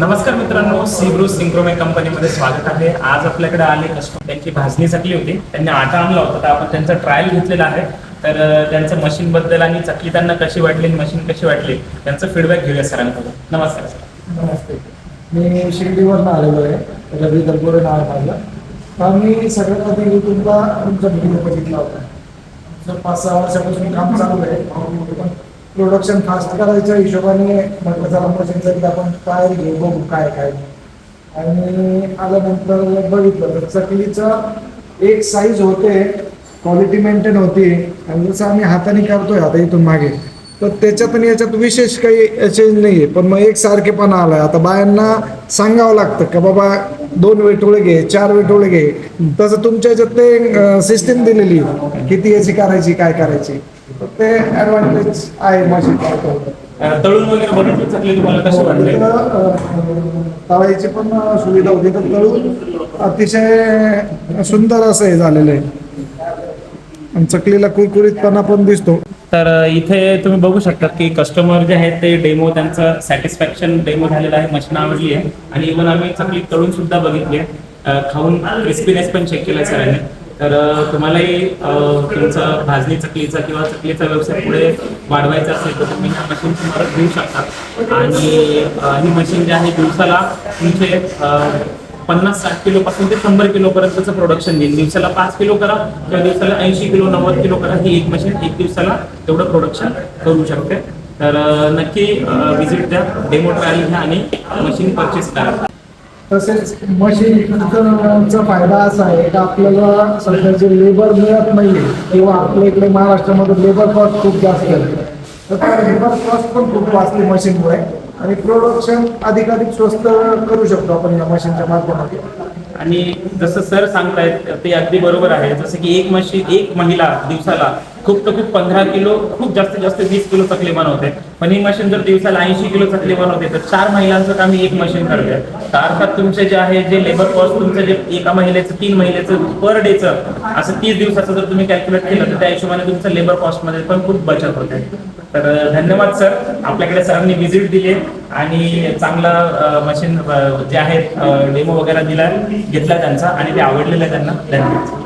नमस्कार मित्रांनो सीब्रू सिंक्रोमे कंपनीमध्ये स्वागत आहे. आज आपल्याकडे आले कस्टमर त्यांची भाजणी चकली होती. त्यांनी आटा आणला होता तर आपण त्यांचा ट्रायल घेतलेला आहे. तर त्यांचं मशीन बद्दल आणि चकली त्यांना कशी वाटली मशीन कशी वाटली त्यांचं फीडबॅक घेऊया सरांकडून. नमस्कार सर. नमस्ते. मी शिर्डीवरनं आलेलो आहे. रवी दलगोरे नाव माझं. मी सगळ्यात आधी युट्यूबला तुमचा व्हिडिओ बघितला होता. पाच सहा वर्षापासून काम चालू आहे. प्रोडक्शन फास्ट करायच्या हिशोबाने म्हटलं चला मशीनचं आपण काय घेऊ बघू काय काय. आणि आल्यानंतर बघितलं तर चकलीचं एक साईज होते क्वालिटी मेंटेन होती. आणि जसं आम्ही हाताने करतोय आता इथून मागे तर त्याच्यात आणि याच्यात विशेष काही चेंज नाही आहे पण मग एक सारखेपणा आलाय. आता बायांना सांगावं लागतं का बाबा दोन वेटोळे घे चार वेटोळे घे. तसं तुमच्या याच्यात ते सिस्टीम दिलेली आहे. किती याची करायची काय करायची. ते ॲडव्हान्टेज आहे मशीन तळून वगैरे बनवून चकली तुम्हाला कशी वाटली तळायची पण सुविधा होती. तर तळून अतिशय सुंदर असं हे झालेलं आहे. आणि चकलीला कुरकुरीतपणा पण दिसतो. तर इथे तुम्ही बघू शकता की कस्टमर जे आहेत ते डेमो त्यांचं सॅटिस्फॅक्शन डेमो झालेलं आहे मशीन आवडली आहे. आणि इव्हन आम्ही चकली तळून सुद्धा बघितली आहे. खाऊन क्रिस्पीनेस पण चेक केला सरांनी. तर तुम्हालाही तुमचा भाजणी चकलीचा किंवा चकलीचा व्यवसाय पुढे वाढवायचा असेल तर तुम्ही ह्या मशीन तुम्हाला घेऊ शकता. आणि ही मशीन जी आहे दिवसाला तुमचे पन्नास साठ किलो पासून ते शंभर किलो पर्यंतचं प्रोडक्शन देईल. दिवसाला पाच किलो करा किंवा दिवसाला ऐंशी किलो नव्वद किलो करा ही एक मशीन एक दिवसाला तेवढं प्रोडक्शन करू शकते. तर नक्की विजिट द्या डेमो ट्रायल घ्या आणि मशीन परचेस करा. तसेच मशीनचा फायदा असा आहे की आपल्याला सध्याचे लेबर मिळत नाही किंवा आपल्या इकडे महाराष्ट्रामध्ये लेबर कॉस्ट खूप जास्त आहे. तर त्या लेबर कॉस्ट पण खूप वाचली मशीनमुळे. आणि प्रोडक्शन अधिकाधिक स्वस्त करू शकतो आपण या मशीनच्या माध्यमातून. आणि जसं सर सांगतायत ते अगदी बरोबर आहे. जसं की एक मशीन एक महिला दिवसाला खूप तर खूप पंधरा किलो खूप जास्तीत जास्त वीस किलो चकली बनवते. पण ही मशीन जर दिवसाला ऐंशी किलो चकली बनवते तर चार महिलांचं काम ही एक मशीन करते. तर अर्थात तुमचे जे आहे जे लेबर कॉस्ट तुमचं जे एका महिलेचं तीन महिलेचं पर डेचं असं तीस दिवसाचं जर तुम्ही कॅल्क्युलेट केलं तर त्या हिशोबाने तुमचं लेबर कॉस्टमध्ये पण खूप बचत होते. तर धन्यवाद सर आपल्याकडे सरांनी व्हिजिट दिली आणि चांगला मशीन जे आहे डेमो वगैरे दिला घेतला त्यांचा आणि ते आवडलेलं आहे त्यांना. धन्यवाद.